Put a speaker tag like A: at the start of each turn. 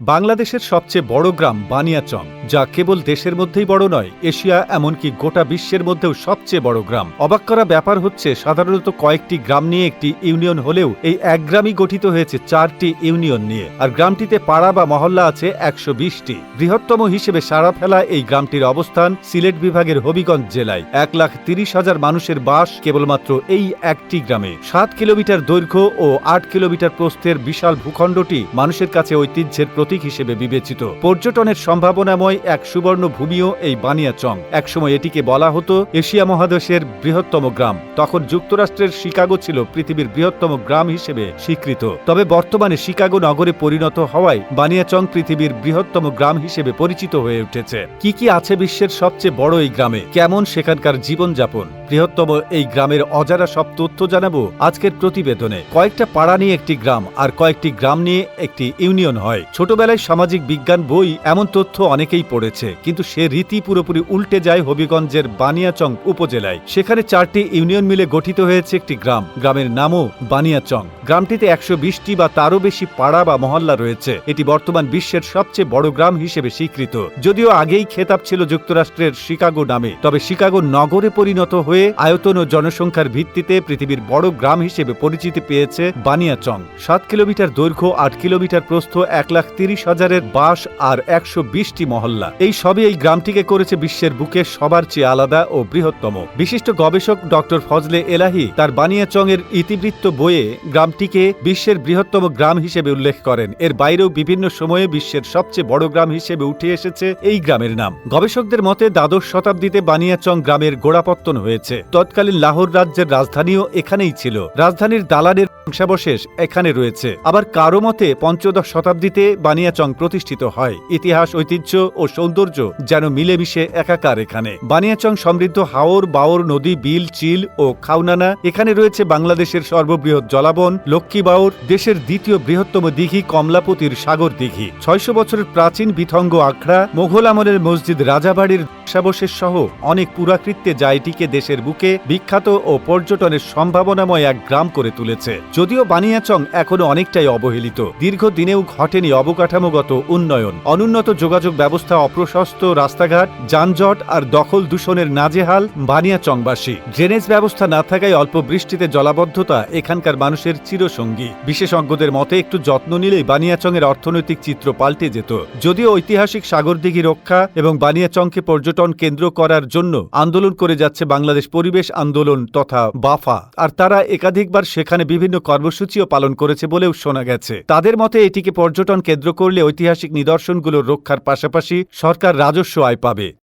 A: বাংলাদেশের সবচেয়ে বড় গ্রাম বানিয়াচং, যা কেবল দেশের মধ্যেই বড় নয়, এশিয়া এমনকি গোটা বিশ্বের মধ্যেও সবচেয়ে বড় গ্রাম। অবাক করা ব্যাপার হচ্ছে, সাধারণত কয়েকটি গ্রাম নিয়ে একটি ইউনিয়ন হলেও এই এক গ্রামই গঠিত হয়েছে চারটি ইউনিয়ন নিয়ে, আর গ্রামটিতে পাড়া বা মহল্লা আছে একশো বিশটি। বৃহত্তম হিসেবে সারা ফেলা এই গ্রামটির অবস্থান সিলেট বিভাগের হবিগঞ্জ জেলায়। এক লাখ তিরিশ হাজার মানুষের বাস কেবলমাত্র এই একটি গ্রামে। সাত কিলোমিটার দৈর্ঘ্য ও আট কিলোমিটার প্রস্থের বিশাল ভূখণ্ডটি মানুষের কাছে ঐতিহ্যের প্রতীক হিসেবে বিবেচিত। পর্যটনের সম্ভাবনাময় এক সুবর্ণ ভূমিও এই বানিয়াচং। একসময় এটিকে বলা হতো এশিয়া মহাদেশের বৃহত্তম গ্রাম। তখন যুক্তরাষ্ট্রের শিকাগো ছিল পৃথিবীর বৃহত্তম গ্রাম হিসেবে স্বীকৃত। তবে বর্তমানে শিকাগো নগরে পরিণত হওয়ায় বানিয়াচং পৃথিবীর বৃহত্তম গ্রাম হিসেবে পরিচিত হয়ে উঠেছে। কি কি আছে বিশ্বের সবচেয়ে বড় এই গ্রামে? কেমন সেখানকার জীবনযাপন? বৃহত্তম এই গ্রামের অজানা সব তথ্য জানাব আজকের প্রতিবেদনে। কয়েকটা পাড়া নিয়ে একটি গ্রাম আর কয়েকটি গ্রাম নিয়ে একটি ইউনিয়ন হয়। ছোটবেলায় সামাজিক বিজ্ঞান বই এমন তথ্য অনেকেই পড়েছে, কিন্তু সে রীতি পুরোপুরি উল্টে যায় হবিগঞ্জের বানিয়াচং উপজেলায়। সেখানে চারটি ইউনিয়ন মিলে গঠিত হয়েছে একটি গ্রাম। গ্রামের নামও বানিয়াচং। গ্রামটিতে একশো বিশটি বা তারও বেশি পাড়া বা মহল্লা রয়েছে। এটি বর্তমান বিশ্বের সবচেয়ে বড় গ্রাম হিসেবে স্বীকৃত। যদিও আগেই খেতাব ছিল যুক্তরাষ্ট্রের শিকাগো নামে, তবে শিকাগো নগরে পরিণত হয়ে আয়তন ও জনসংখ্যার ভিত্তিতে পৃথিবীর বড় গ্রাম হিসেবে পরিচিতি পেয়েছে বানিয়াচং। সাত কিলোমিটার দৈর্ঘ্য, আট কিলোমিটার প্রস্থ, এক লাখ তিরিশ হাজারের বাস আর একশো বিশটি মহল্লা। এই সবই এই গ্রামটিকে করেছে বিশ্বের বুকে সবার চেয়ে আলাদা ও বৃহত্তম। বিশিষ্ট গবেষক ডক্টর ফজলে এলাহি তার বানিয়াচং এর ইতিবৃত্ত বইয়ে গ্রামটিকে বিশ্বের বৃহত্তম গ্রাম হিসেবে উল্লেখ করেন। এর বাইরেও বিভিন্ন সময়ে বিশ্বের সবচেয়ে বড় গ্রাম হিসেবে উঠে এসেছে এই গ্রামের নাম। গবেষকদের মতে দ্বাদশ শতাব্দীতে বানিয়াচং গ্রামের গোড়াপত্তন হয়েছে। তৎকালীন লাহোর রাজ্যের রাজধানীও এখানেই ছিল। রাজধানীর দালানের ধ্বংসাবশেষ এখানে রয়েছে। আবার কারও মতে পঞ্চদশ শতাব্দীতে বানিয়াচং প্রতিষ্ঠিত হয়। ইতিহাস, ঐতিহ্য ও সৌন্দর্য যেন মিলেমিশে একাকার এখানে। বানিয়াচং সমৃদ্ধ হাওর, বাওর, নদী, বিল, চিল ও খাউনানা এখানে রয়েছে বাংলাদেশের সর্ববৃহৎ জলাবন, লক্ষ্মী বাউর দেশের দ্বিতীয় বৃহত্তম দিঘি কমলাপতির সাগর দিঘি। ছয়শো বছরের প্রাচীন বিথঙ্গ আখড়া, মোঘল আমলের মসজিদ রাজাবাড়ির ধ্বংসাবশেষ সহ অনেক পুরাকৃত্যে যা এটিকে দেশের বুকে বিখ্যাত ও পর্যটনের সম্ভাবনাময় এক গ্রাম করে তুলেছে। যদিও বানিয়াচং এখনও অনেকটাই অবহেলিত। দীর্ঘদিনেও ঘটেনি অবকাঠামোগত উন্নয়ন, অনুন্নত যোগাযোগ ব্যবস্থা অপ্রশস্ত রাস্তাঘাট, যানজট আর দখল দূষণের নাজেহাল বানিয়াচংবাসী ড্রেনেজ ব্যবস্থা না থাকায় অল্প বৃষ্টিতে জলাবদ্ধতা এখানকার মানুষের চিরসঙ্গী। বিশেষজ্ঞদের মতে একটু যত্ন নিলেই বানিয়াচংয়ের অর্থনৈতিক চিত্র পাল্টে যেত। যদিও ঐতিহাসিক সাগরদিঘি রক্ষা এবং বানিয়াচংকে পর্যটন কেন্দ্র করার জন্য আন্দোলন করে যাচ্ছে বাংলাদেশ পরিবেশ আন্দোলন তথা বাফা। আর তারা একাধিকবার সেখানে বিভিন্ন কর্মসূচিও পালন করেছে বলেও শোনা গেছে। তাদের মতে এটিকে পর্যটন কেন্দ্র করলে ঐতিহাসিক নিদর্শনগুলোর রক্ষার পাশাপাশি সরকার রাজস্ব আয় পাবে।